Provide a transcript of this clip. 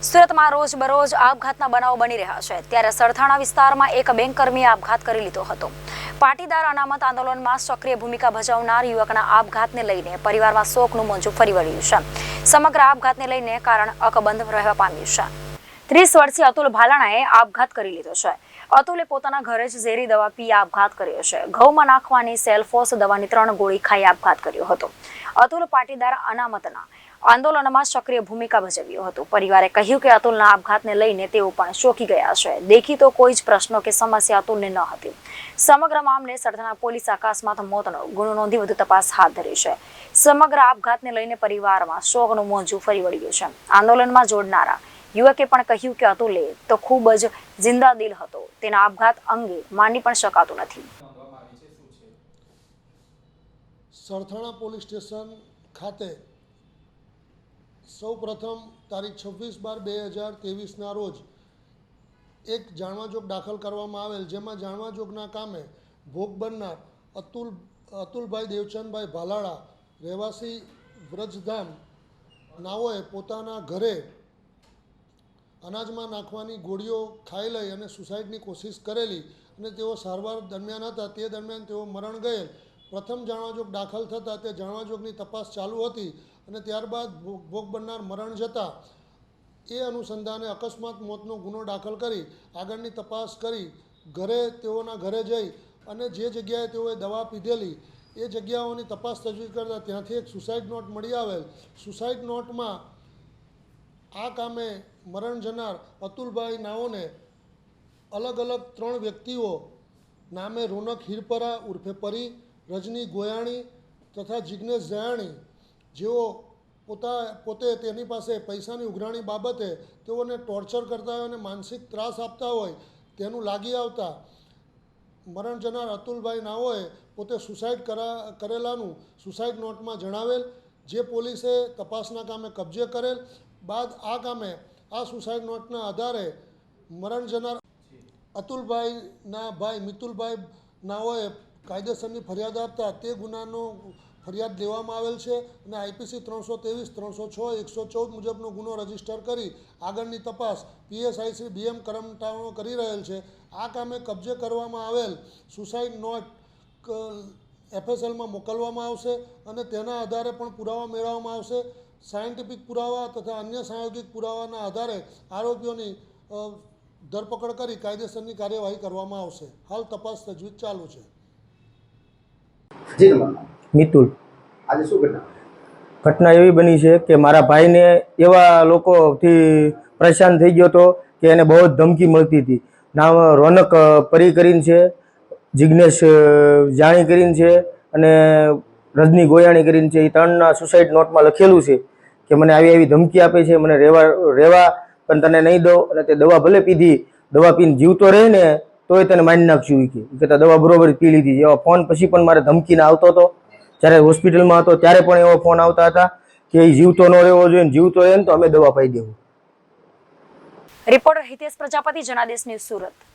સુરતમાં રોજ બરોજ આપઘાતના બનાવો બની રહ્યા છે. ત્યારે સરથાણા વિસ્તારમાં એક બેંક કર્મીએ આપઘાત કરી લીધો હતો. પાટીદાર અનામત આંદોલનમાં સક્રિય ભૂમિકા ભજવનાર યુવકના આપઘાતને લઈને પરિવારમાં શોકનું મોજું ફરી વળ્યું છે. સમગ્ર આપઘાતને લઈને કારણ અકબંધ રહેવા પામ્યું છે. ત્રીસ વર્ષીય અતુલ ભાલાણાએ આપઘાત કરી લીધો છે. અતુલે પોતાના ઘરે જ ઝેરી દવા પી આપઘાત કર્યો છે. ઘઉંમાં નાખવાની સેલ્ફોસ દવાની ત્રણ ગોળી ખાઈ આપઘાત કર્યો હતો. અતુલ પાટીદાર અનામતના આંદોલનમાં સક્રિય ભૂમિકા ભજવ્યું હતું. પરિવારે કહ્યું કે અતુલના આપઘાતને લઈને તેઓ પણ શોકી ગયા છે. દેખીતો કોઈ જ પ્રશ્નો કે સમસ્યા અતુલને ન હતી. સમગ્ર મામલે સરથાણા પોલીસ આકાશમાં મોતનો ગુનો નોંધી વધુ તપાસ હાથ ધરી છે. સમગ્ર આપઘાતને લઈને પરિવારમાં શોકનું મોજું ફરી વળ્યું છે. આંદોલનમાં જોડનારા યુવકે પણ કહ્યું કે અતુલે તો ખૂબ જ જિંદા દિલ હતો. તેના આપઘાત અંગે માની પણ શકાતું નથી. સરથાણા પોલીસ સ્ટેશન ખાતે સૌ પ્રથમ તારીખ છવ્વીસ બાર બે હજાર ત્રેવીસના રોજ એક જાણવાજોગ દાખલ કરવામાં આવેલ, જેમાં જાણવાજોગના કામે ભોગ બનનાર અતુલ, અતુલભાઈ દેવચંદભાઈ ભાલાળા, રહેવાસી વ્રજધામ નાઓએ પોતાના ઘરે અનાજમાં નાખવાની ગોળીઓ ખાઈ લઈ અને સુસાઇડની કોશિશ કરેલી અને તેઓ સારવાર દરમિયાન હતા. તે દરમિયાન તેઓ મરણ ગયેલ. પ્રથમ જાણવાજોગ દાખલ થતાં તે જાણવાજોગની તપાસ ચાલુ હતી અને ત્યારબાદ ભોગ ભોગ બનનાર મરણ જતાં એ અનુસંધાને અકસ્માત મોતનો ગુનો દાખલ કરી, આગળની તપાસ કરી, ઘરે તેઓના ઘરે જઈ અને જે જગ્યાએ તેઓએ દવા પીધેલી એ જગ્યાઓની તપાસ તજવીજ કરતાં ત્યાંથી એક સુસાઇડ નોટ મળી આવેલ. સુસાઇડ નોટમાં આ કામે મરણ જનાર અતુલભાઈ નાઓને અલગ અલગ ત્રણ વ્યક્તિઓ નામે રોનક હિરપરા ઉર્ફે પરી, રજની ગોયાણી તથા જિજ્ઞેશ જયાણી, જેઓ પોતા, પોતે તેની પાસે પૈસાની ઉઘરાણી બાબતે તેઓને ટોર્ચર કરતા હોય અને માનસિક ત્રાસ આપતા હોય તેનું લાગી આવતા મરણ જનાર અતુલભાઈ નાઓએ પોતે સુસાઇડ કરા, કરેલાનું સુસાઇડ નોટમાં જણાવેલ, જે પોલીસે તપાસના કામે કબજે કરેલ બાદ આ કામે આ સુસાઇડ નોટના આધારે મરણ જનાર અતુલભાઈના ભાઈ મિતુલભાઈ નાઓએ કાયદેસરની ફરિયાદ આપતા તે ગુનાનો ફરિયાદ લેવામાં આવેલ છે અને આઈપીસી ત્રણસો ત્રેવીસ, ત્રણસો છ, એકસો ચૌદ મુજબનો ગુનો રજિસ્ટર કરી આગળની તપાસ પીએસઆઈ શ્રી બીએમ કરમટાણો કરી રહેલ છે. આ કામે કબજે કરવામાં આવેલ સુસાઇડ નોટ એફએસએલમાં મોકલવામાં આવશે અને તેના આધારે પણ પુરાવા મેળવવામાં આવશે. સાયન્ટિફિક પુરાવા તથા અન્ય સાયોગિક પુરાવાના આધારે આરોપીઓની ધરપકડ કરી કાયદેસરની કાર્યવાહી કરવામાં આવશે. હાલ તપાસ તજવીજ ચાલુ છે. મિતુલ. આજે શું ઘટના ઘટના એવી બની છે કે મારા ભાઈને એવા લોકોથી પરેશાન થઈ ગયો હતો કે એને બહુ જ ધમકી મળતી હતી. નામ રોનક પરી કરીને છે જિજ્ઞેશ જાણી કરીને છે અને રજની ગોયાણી કરીને છે એ ત્રણના સુસાઇડ નોટમાં લખેલું છે કે મને આવી આવી ધમકી આપે છે, મને રહેવા રહેવા પણ તને નહીં દો અને તે દવા ભલે પીધી, દવા પીને જીવતો રહે ને તોય તને માન નાખશું કે. કે દવા બરોબર પી લીધી એવા ફોન પછી પણ મારે ધમકીને આવતો હતો. જ્યારે હોસ્પિટલમાં હતો, ત્યારે પણ એવો ફોન આવતા હતા કે એ જીવતો ન રહેવો જોઈએ જીવતો રહે ને તો અમે દવા પાઈ દેવું. Reporter Hitesh Prajapati, Janadesh news Surat.